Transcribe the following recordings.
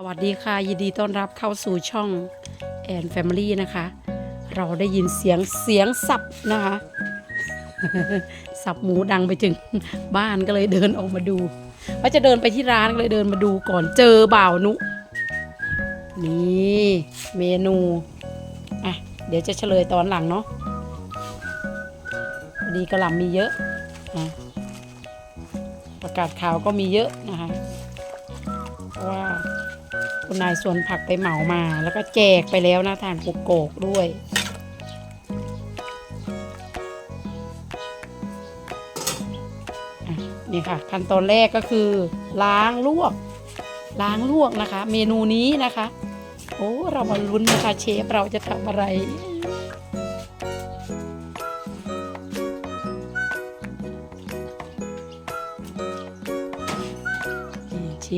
สวัสดีค่ะ ยินดีต้อนรับเข้าสู่ช่องแอนแฟมิลี่นะคะ เราได้ยินเสียงเสียงสับนะคะ สับหมูดังไปถึงบ้านก็เลยเดินออกมาดูว่าจะเดินไปที่ร้านก็เลยเดินมาดูก่อนเจอบ่าวนุ นี่เมนูอะเดี๋ยวจะเฉลยตอนหลังเนาะพอดีกระหล่ำมีเยอะอะประกาศข่าวก็มีเยอะนะคะ คุณนายสวนผักไปเหมามา แล้วก็แจกไปแล้วนะทางกุกโกกด้วย นี่ค่ะ ขั้นตอนแรกก็คือล้างลวก ล้างลวกนะคะ เมนูนี้นะคะ โอ้ เรามาลุ้นนะคะเชฟเราจะทำอะไร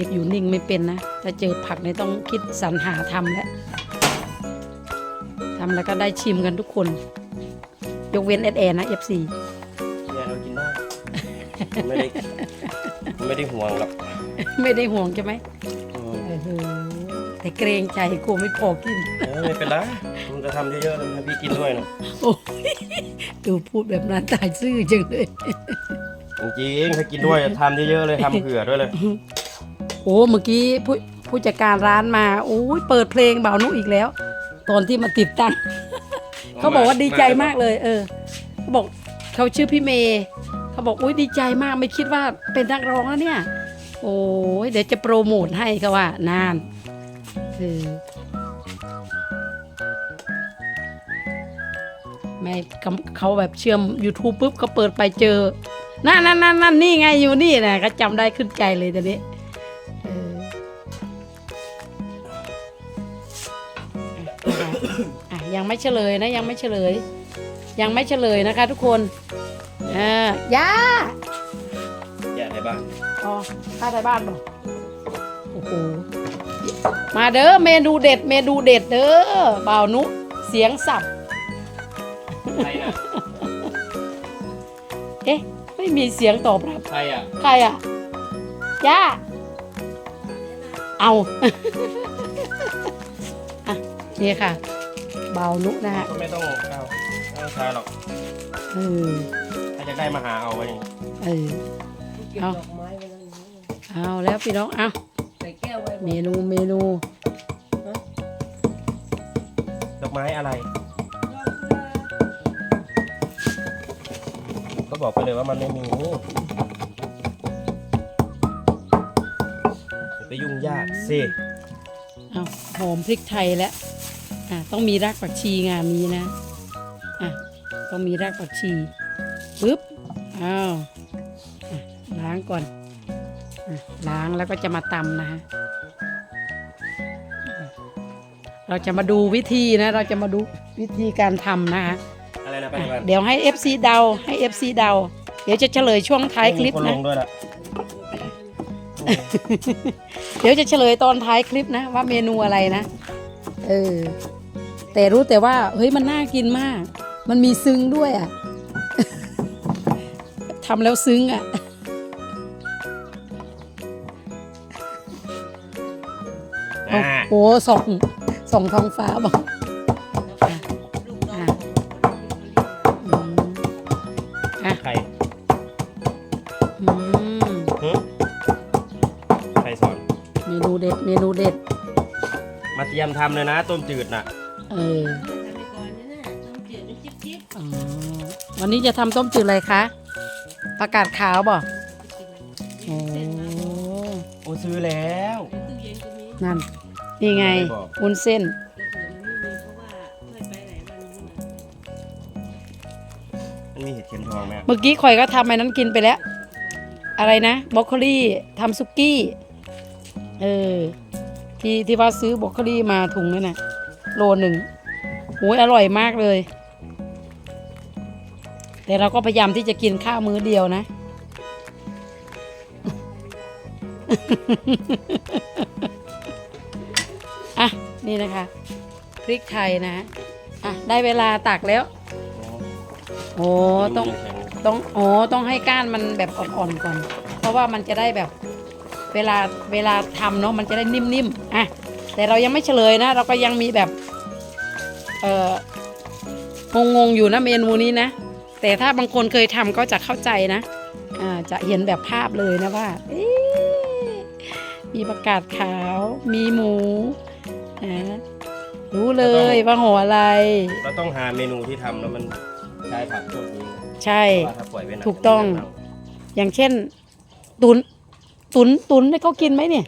ฟอยู่นิ่งไม่เป็นนะ ถ้าเจอผักเนี่ยต้องคิดสรรหาทำแล้วทำแล้วก็ได้ชิมกันทุกคน ยกเว้นแอดแอนนะเอฟซีเนี่ยเรากินได้ ไม่ได้ ไม่ได้ห่วงหรอก ไม่ได้ห่วงใช่ไหมอืมเออแต่เกรงใจกลัวไม่พอกินเออไม่เป็นไรคุณจะทำเยอะๆแล้วให้พี่กินด้วยนะโอ้ยดูพูดแบบนั้นตายซื่อจังเลยจริงๆถ้ากินด้วยทำเยอะๆเลยทำเผื่อด้วยเลย โอ้เมื่อกี้ผู้ผู้จัดการร้านมาโอ้ยเปิดเพลงเบานุอีกแล้ว ตอนที่มาติดตั้ง เขาบอกว่าดีใจมากเลย เออเขาบอกเขาชื่อพี่เมย์เขาบอกอุ้ยดีใจมากไม่คิดว่าเป็นนักร้องแล้วเนี่ย โอ้ยเดี๋ยวจะโปรโมทให้เขาว่านานเออไม่เขาเขาแบบเชื่อม YouTube ปุ๊บเขาเปิดไปเจอนั่นนั่นนั่นนั่นนี่ไงอยู่นี่นะก็จำได้ขึ้นใจเลยตอนนี้ อะยังไม่เฉลยนะยังไม่เฉลย ยังไม่เฉลยนะคะ ทุกคนอ่าย่าแย่ในบ้านอ๋อข้าไทยบ้านบอกโอ้โหมาเด้อเมนูเด็ด เมนูเด็ดเด้อบ่าวนุเสียงสับใครน่ะเอ๊ะไม่มีเสียงตอบรับ ใครอะ ใครอะย่าเอาอะ นี่ค่ะ เบาวนุนะฮะก็ไม่ต้องเอาไม่ต้องใช้หรอกเออถ้าจะได้มาหาเอาไว้ เออ เอา ดอกไม้ไว้แล้วนะเอาแล้วพี่น้องเอาใส่แก้วไว้เมนูเมนูดอกไม้อะไร ก็บอกไปเลยว่ามันไม่มีอย่าไปยุ่งยากสิเอาหอมพริกไทยแล้ว อะต้องมีรากผักชีงานนี้นะอะต้องมีรากผักชีปึ๊บอ้าวอะล้างก่อนอะล้างแล้วก็จะมาตำนะฮะอะเราจะมาดูวิธีนะเราจะมาดูวิธีการทำนะคะอะไรนะไปอะบ้านเดี๋ยวให้ FC เดาให้ FC เดา เดี๋ยวจะเฉลยช่วงท้ายคลิปมีนลนะงด้วยล่ะเดี๋ยวจะเฉลยตอนท้ายคลิปนะ ว่าเมนูอะไรนะ เออ แต่รู้แต่ว่าเฮ้ยมันน่ากินมาก มันมีซึ้งด้วยอะทำแล้วซึ้งอะอ่าโอ้โหส่องส่องท้องฟ้าบอกอะอะอืมอะใครอืมหึใครสอน เมนูเด็ด เมนูเด็ด มาเตรียมทำเลยนะ ต้มจืดน่ะ เออทำไปก่อนนะน่ะต้องเกลียดเป็นจิ๊บจิ๊บอ๋อวันนี้จะทำต้มจืดอะไรคะประกาศขาวบ่โอ้โอ้ซื้อแล้วในตู้เย็นก็มีนั่นนี่ไงไม่บอกวุ้นเส้นเผื่อมันไม่มีเพราะว่าเคยไปหลายวันแล้วนะมันมีเห็ดเข็มทองไหมอะเมื่อกี้ข่อยก็ทำไอ้นั้นกินไปแล้ว อะไรนะบรอกโคลี่ทำซุกี้เออที่ที่ว่าซื้อบรอกโคลี่มาถุงนั่นน่ะ โลหนึ่งโอ้ยอร่อยมากเลย แต่เราก็พยายามที่จะกินข้าวมื้อเดียวนะ อะ นี่นะคะ พริกไทยนะ อะ ได้เวลาตักแล้ว โอ้ต้องแข็งต้องอ๋อต้องให้ก้านมันแบบอ่อนๆก่อน เพราะว่ามันจะได้แบบเวลาเวลาทำเนาะมันจะได้นิ่มๆ อะ แต่เรายังไม่เฉลยนะ เราก็ยังมีแบบเออ งงๆอยู่นะเมนูนี้นะ แต่ถ้าบางคนเคยทำก็จะเข้าใจนะอ่าจะเห็นแบบภาพเลยนะว่าเอ๊ะมีประกาศขาว มีหมูอ่ารู้เลยว่าหัวอะไร เราต้องหาเมนูที่ทำแล้วมันใช้ผักพวกนี้ใช่ว่าถ้าปล่อยไว้นานถูกต้อง อย่างเช่น ตุนตุนตุนเนี่ยเขากินไหมเนี่ย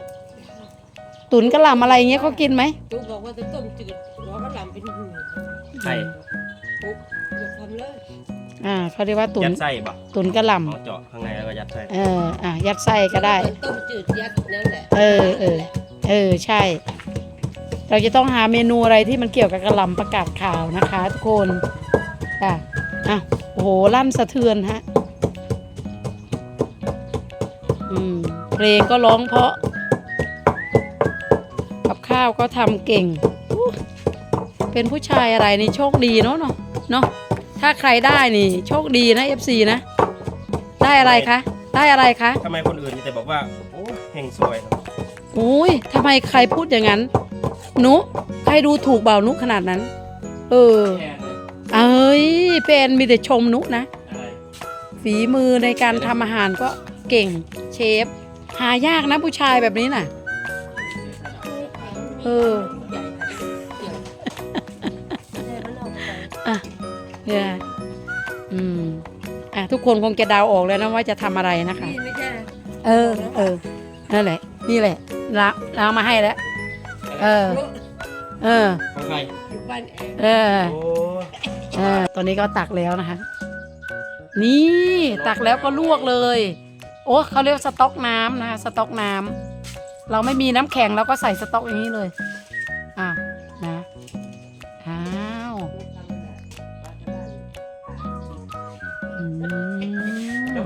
ตุนกระหล่ำอะไรเงี้ยเขากินไหมลูกบอกว่าจะต้มจืด ร้อนกระหล่ำเป็นหูไส้ปุ๊บลูกทำเลยอ่าเขาเรียกว่าตุยันดไส้ปะตุนกระหล่เอาเจาะข้างในแล้วก็ยัดไส้ำเอออะยัดไส้ก็ได้ต้มจืดยัดนั่นแหละเออเออเออใช่ เราจะต้องหาเมนูอะไรที่มันเกี่ยวกับกระหล่ำประกาศข่าวนะคะทุกคนอะอะโอ้โหลั่นสะเทือนฮะอืมเพลงก็ร้องเพราะ กับข้าวก็ทำเก่งอู้ เป็นผู้ชายอะไรนี่โชคดีเนาะเนาะเนาะถ้าใครได้นี่ โชคดีนะ FC นะ ได้อะไรคะ ได้อะไรคะทำไมคนอื่นมีแต่บอกว่า โอ้เฮงสวยเนอะอุ้ยทำไมใครพูดอย่างนั้นหนุใครดูถูกเบานุขนาดนั้น เออ แย่เลยเอ้ยเป็นมีแต่ชมนุนะ อะไรฝีมือในการทำอาหารก็เก่งเชฟ หายากนะผู้ชายแบบนี้น่ะ เออ เนี่ยอืมอะทุกคนคงจะเดาออกแล้วนะว่าจะทำอะไรนะคะ นี่ไม่ใช่ เออ เออ นั่นแหละ นี่แหละละเรามาให้แล้ว เออเออ ของใครอยู่บ้านแอร์เออ โอ้เออ ตอนนี้ก็ตักแล้วนะคะ นี่ตักแล้วก็ลวกเลย โอ้เขาเรียกว่าสต๊อกน้ำนะคะสต๊อกน้ำเราไม่มีน้ำแข็งเราก็ใส่สต๊อกอย่างนี้เลย อะ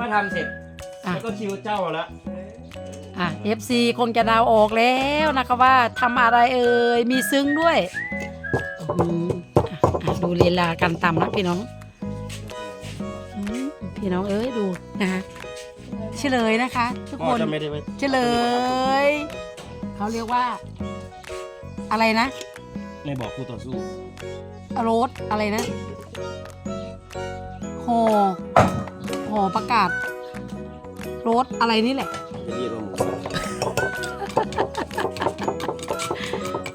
ก็ทำเสร็จ อะ แล้วก็คิวเจ้าละอะ FC คงจะเดาออกแล้วนะคะว่าทำอะไรเอ่ย มีซึ้งด้วยอืมอะอะดูลีลาการตำนะพี่น้องอืมพี่น้องเอ้ยดูนะคะเฉลยนะคะ ทุกก็คนจะไม่ได้ไว้เฉลย เขาเรียกว่า อะไรนะไม่บอกคู่ต่อสู้โรสอะไรนะห่อ ห่อประกาศโรสอะไรนี่แหละจะเรียกว่าหมูสับ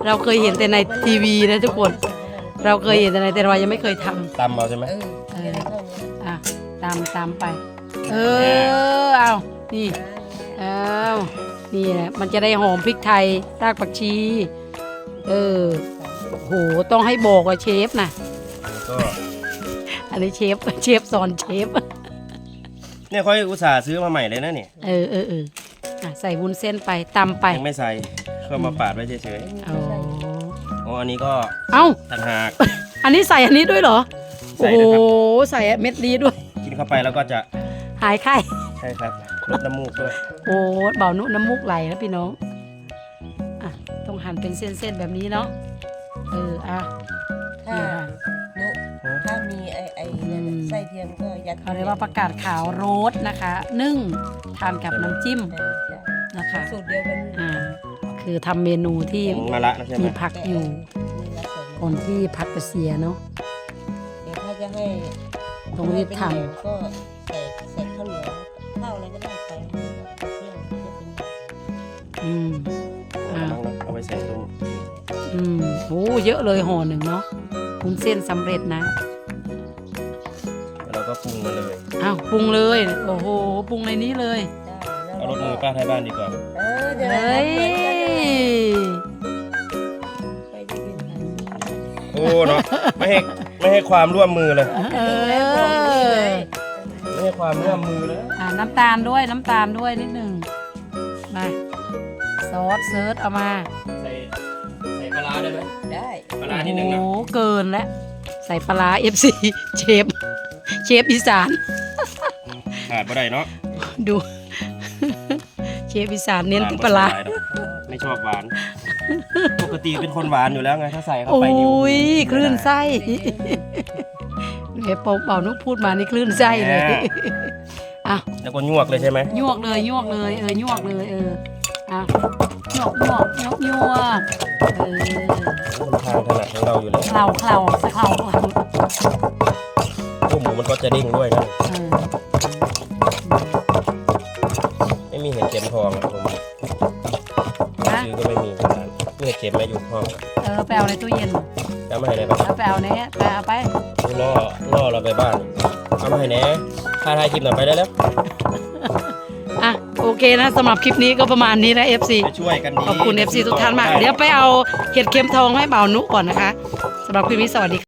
เราเคยเห็นแต่ในทีวีนะทุกคน เราเคยเห็นแต่ในแต่เรายังไม่เคยทำตำเอาใช่ไหมเออเออเดี๋ยวได้เท่านี้อะตามตามไป เออเอานี่อ้าวนี่แหละมันจะได้หอมพริกไทยรากผักชี เออโหต้องให้บอกว่าเชฟนะแล้วก็อันนี้เชฟเชฟสอนเชฟ เนี่ยเขาให้อุตส่าห์ซื้อมาใหม่เลยนะเนี่ยเออเออเอออะใส่วุ้นเส้นไปตำไปยังไม่ใส่ก็มาปาดไว้เฉยเอาๆอ๋ออันนี้ก็เอ้า ต่างหาก อันนี้ใส่อันนี้ด้วยเหรอ ใส่โอ้โห นะครับ ใส่เม็ดนี้ด้วย กินเข้าไปแล้วก็จะหายไข้ ใช่ครับลดน้ำมูกด้วยโอ้เบานุน้ำมูกไหลนะพี่น้อง อะ ต้องหั่นเป็นเส้นๆแบบนี้เนาะ เออ อะ ไส้เทียมก็ยัดเขาเรียกว่าประกาศขาวโรสนะคะนึ่งทานกับน้ำจิ้มเออใช่นะคะสูตรเดียวกันอ่าคือทำเมนูที่ของมาละนะใช่ไหมมีผักอยู่นี่ละส่วนก่อนที่ผักจะเสียเนาะเดี๋ยวถ้าจะให้ต้องรีบทให้เป็นแหนมก็ใส่ใส่ข้าวเหนียวข้าวอะไรก็ได้ไปเที่ยงจะเป็นำอืมอ่าเอามาเอาไปใส่ตรงอืมโอ้เยอะเลยห่อหนึ่งเนาะวุ้นเส้นสำเร็จนะแล้วเราก็ ปรุงมาเลยอ้าวปรุงเลย โอ้โหปรุงในนี้เลยเอารถมือป้าไทยบ้านดีกว่าเออเดี๋ยวเฮ้ยไปได้กินกันโอ้เนาะไม่ให้ไม่ให้ความร่วมมือเลย เออไม่ให้ความร่วมมือเลยอ่าน้ำตาลด้วยน้ำตาลด้วยนิดหนึ่งมาซอสเซิร์ชเอามาใส่ใส่ปลาร้าได้ไหมได้ปลาร้านิดนึงนะโอ้โหเกินแล้วใส่ปลาร้า FC เชฟ เชฟอีสาน ขาดบ่ได้เนาะดู เชฟอีสานเน้นที่ปลาร้าไม่ชอบหวาน ปกติเป็นคนหวานอยู่แล้วไงถ้าใส่เข้าโอ้ไปนี่ยคลื่นไส้เฮ้ยเป่าเป่านุกพูดมานี่คลื่นไส้เลยอะแล้วก็ยวกเลยใช่ไหมยวกเลยยวกเลยเออยวกเลยเอออะหยวกหยวกหยวกหยวกเออมันทางถนัดของเราอยู่แล้ว เคลาเคลาสักเคลาเคลาพวก หมูมันก็จะเด้งด้วยนะเออไม่มีเห็ดเข็มทองอะผมนะซื้อก็ไม่มีที่ร้านมีเห็ดเข็มไหมาอยู่ห้องเออไปเอาในตู้เย็นแล้วมาให้ไหนบ้างแล้วไปเอาเนี้ยไปเอาไปล่อล่อเราไปบ้านเอามาให้แหน่ถ่ายถ่ายคลิปหน่อยไปได้แล้วอะโอเคนะสำหรับคลิปนี้ก็ประมาณนี้นะ FC ไปช่วยกันดีขอบคุณ FC ทุกท่านมาก เดี๋ยวไปเอาเห็ดเข็มทองให้เบานุก่อนนะคะสำหรับคลิปนี้สวัสดีค่ะ